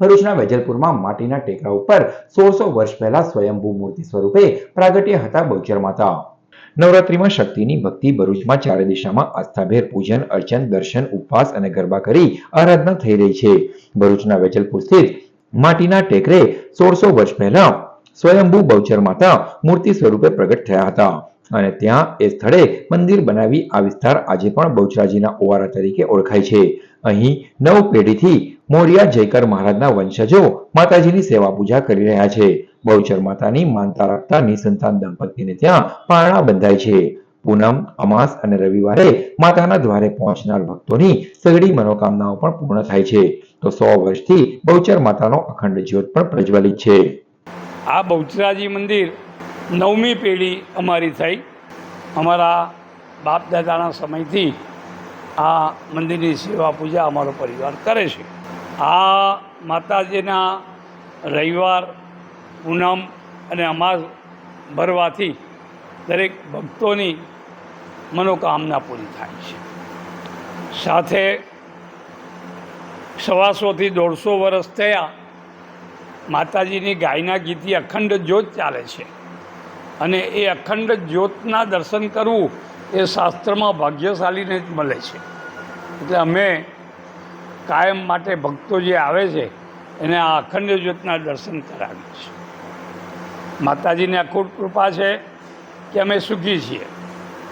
ભરૂચના વેજલપુરમાં માટીના ટેકરા ઉપર સોળસો વર્ષ પહેલા સ્વયંભૂ મૂર્તિ સ્વરૂપે પ્રાગટ્ય હતા બહુચર માતા. નવરાત્રિમાં શક્તિની ભક્તિ ભરૂચમાં ચારે દિશામાં આસ્થાભેર પૂજન, અર્ચન, દર્શન, ઉપવાસ અને ગરબા કરી આરાધના થઈ રહી છે. ભરૂચના વેજલપુર સ્થિત માટીના ટેકરે સોળસો વર્ષ પહેલા સ્વયંભૂ બહુચર માતા મૂર્તિ સ્વરૂપે પ્રગટ થયા હતા અને ત્યાં એ સ્થળે મંદિર બનાવી આ વિસ્તાર આજે પણ બહુચરાજીના ઓવારા તરીકે ઓળખાય છે. અહીં નવ પેઢીથી મોરિયા જયકર મહારાજના વંશજો માતાજીની સેવા પૂજા કરી રહ્યા છે. બહુચર માતાની માનતા રાખતા નિસંતાન દંપતીને ત્યાં પારણા બંધાય છે. પૂનમ, અમાસ અને રવિવારે માતાના દ્વારે પહોંચનાર ભક્તોની સઘળી મનોકામનાઓ પણ પૂર્ણ થાય છે. તો સો વર્ષથી બહુચર માતાનો અખંડ જ્યોત પણ પ્રજ્વલિત છે. આ બહુચરાજી મંદિર નવમી પેઢી અમારી થઈ. અમારા બાપ દાદાના સમયથી આ મંદિરની સેવા પૂજા અમારો પરિવાર કરે છે. આ માતાજીના રવિવાર, પૂનમ અને અમાસ ભરવાથી દરેક ભક્તોની મનોકામના પૂરી થાય છે. સાથે સવાસોથી દોઢસો વર્ષ થયા માતાજીની ગાયના ગીતી અખંડ જ્યોત ચાલે છે અને એ અખંડ જ્યોતના દર્શન કરવું એ શાસ્ત્રમાં ભાગ્યશાળીને જ મળે છે. એટલે અમે કાયમ માટે ભક્તો જે આવે છે, એને આ અખંડ જ્યોતના દર્શન કરાવીએ છીએ. માતાજીની અખૂટ કૃપા છે કે અમે સુખી છીએ.